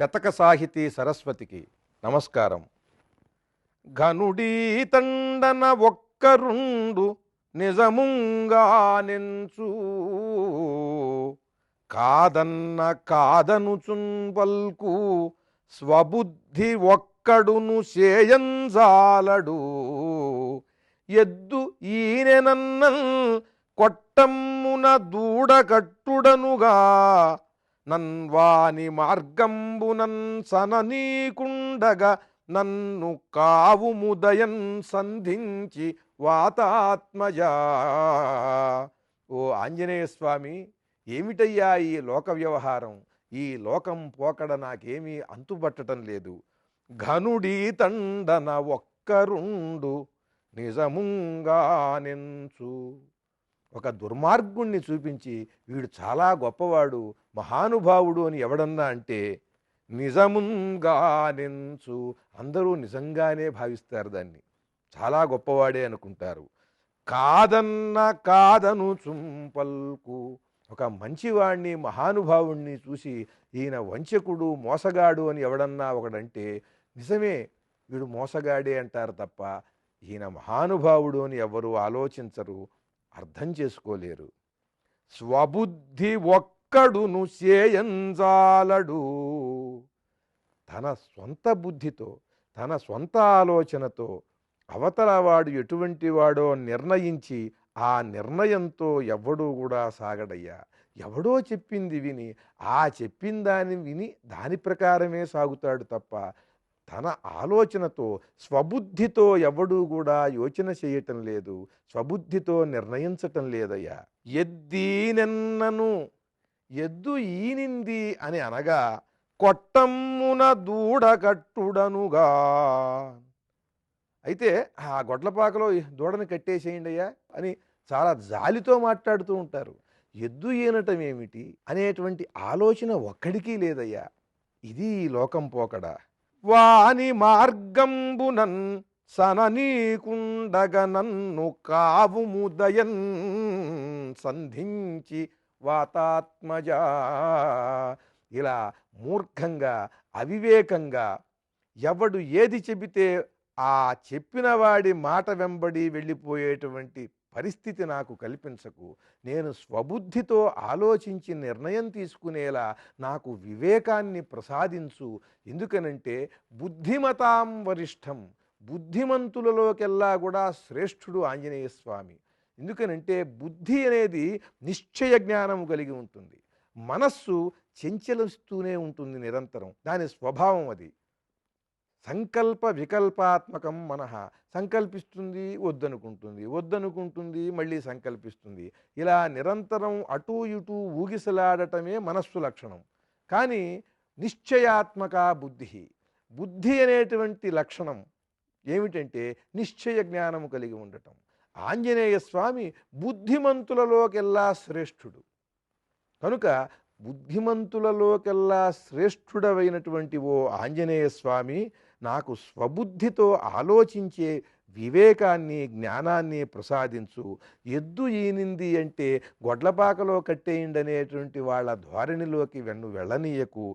శతక సాహితీ సరస్వతికి నమస్కారం. ఘనుడీ తండన ఒక్కరుండు నిజముంగా నించు. కాదన్న కాదను పల్కు స్వబుద్ధి ఒక్కడును చేయంజాలడు ఎద్దు ఈనెనన్నల్ కొట్టమ్మున దూడకట్టుడనుగా నన్వాని మార్గంబునన్ సననీకుండగా నన్ను కావుముదయన్ సంధించి వాతాత్మజా ఓ ఆంజనేయ స్వామి ఏమిటయ్యా ఈ లోక వ్యవహారం? ఈ లోకం పోకడ నాకేమీ అంతుబట్టడం లేదు. ఘనుడీ తండన ఒక్కరుండు నిజముంగా నించు ఒక దుర్మార్గుణ్ణి చూపించి వీడు చాలా గొప్పవాడు మహానుభావుడు అని ఎవడన్నా అంటే నిజముంగానించు అందరూ నిజంగానే భావిస్తారు దాన్ని. చాలా గొప్పవాడే అనుకుంటారు. కాదన్న కాదను చుంపల్కు. ఒక మంచివాణ్ణి మహానుభావుణ్ణి చూసి ఈయన వంచకుడు మోసగాడు అని ఎవడన్నా ఒకడంటే నిజమే వీడు మోసగాడే అంటారు తప్ప ఈయన మహానుభావుడు అని ఎవరు ఆలోచించరు. అర్థం చేసుకోలేరు. స్వబుద్ధి ఒక్కడును చేయంజాలడు. తన సొంత బుద్ధితో తన సొంత ఆలోచనతో అవతల వాడు ఎటువంటి వాడో నిర్ణయించి ఆ నిర్ణయంతో ఎవడూ కూడా సాగడయ్యా. ఎవడో చెప్పింది విని ఆ చెప్పిన దాన్ని విని దాని ప్రకారమే సాగుతాడు తప్ప తన ఆలోచనతో స్వబుద్ధితో ఎవడూ కూడా యోచన చేయటం లేదు స్వబుద్ధితో నిర్ణయించటం లేదయ్యా. ఎద్దీనెన్నను ఎద్దు ఈనింది అని అనగా కొట్టమ్మున దూడగట్టుడనుగా. అయితే ఆ గొడ్లపాకలో దూడని కట్టేసేయండి అయ్యా అని చాలా జాలితో మాట్లాడుతూ ఉంటారు. ఎద్దు ఈనటం ఏమిటి అనేటువంటి ఆలోచన ఒక్కడికి లేదయ్యా. ఇది ఈ లోకం పోకడ. వాని మార్గంబునన్ సననీకుండగ నన్ను కావుముదయన్ సంధించి వాతాత్మజ. ఇలా మూర్ఖంగా అవివేకంగా ఎవడు ఏది చెబితే ఆ చెప్పిన వాడి మాట వెంబడి వెళ్ళిపోయేటువంటి పరిస్థితి నాకు కల్పించకు. నేను స్వబుద్ధితో ఆలోచించి నిర్ణయం తీసుకునేలా నాకు వివేకాన్ని ప్రసాదించు. ఎందుకనంటే బుద్ధిమతాం వరిష్టం. బుద్ధిమంతులలోకెల్లా కూడా శ్రేష్ఠుడు ఆంజనేయ స్వామి. ఎందుకనంటే బుద్ధి అనేది నిశ్చయ జ్ఞానం కలిగి ఉంటుంది. మనస్సు చెంచలిస్తూనే ఉంటుంది నిరంతరం. దాని స్వభావం అది. సంకల్ప వికల్పాత్మకం మనః సంకల్పిస్తుంది వద్దనుకుంటుంది. వద్దనుకుంటుంది మళ్ళీ సంకల్పిస్తుంది. ఇలా నిరంతరం అటూ ఇటూ ఊగిసలాడటమే మనస్సు లక్షణం. కానీ నిశ్చయాత్మక బుద్ధి. బుద్ధి అనేటువంటి లక్షణం ఏమిటంటే నిశ్చయ జ్ఞానం కలిగి ఉండటం. ఆంజనేయ స్వామి బుద్ధిమంతులలోకెల్లా శ్రేష్ఠుడు. కనుక బుద్ధిమంతులలోకెల్లా శ్రేష్ఠుడవైనటువంటి ఓ ఆంజనేయ స్వామి నాకు స్వబుద్ధితో ఆలోచించే వివేకాన్ని జ్ఞానాన్ని ప్రసాదించు. ఎద్దు ఈనింది అంటే గొడ్లపాకలో కట్టేయండి అనేటువంటి వాళ్ళ ధోరణిలోకి వెన్ను వెళ్ళనీయకు.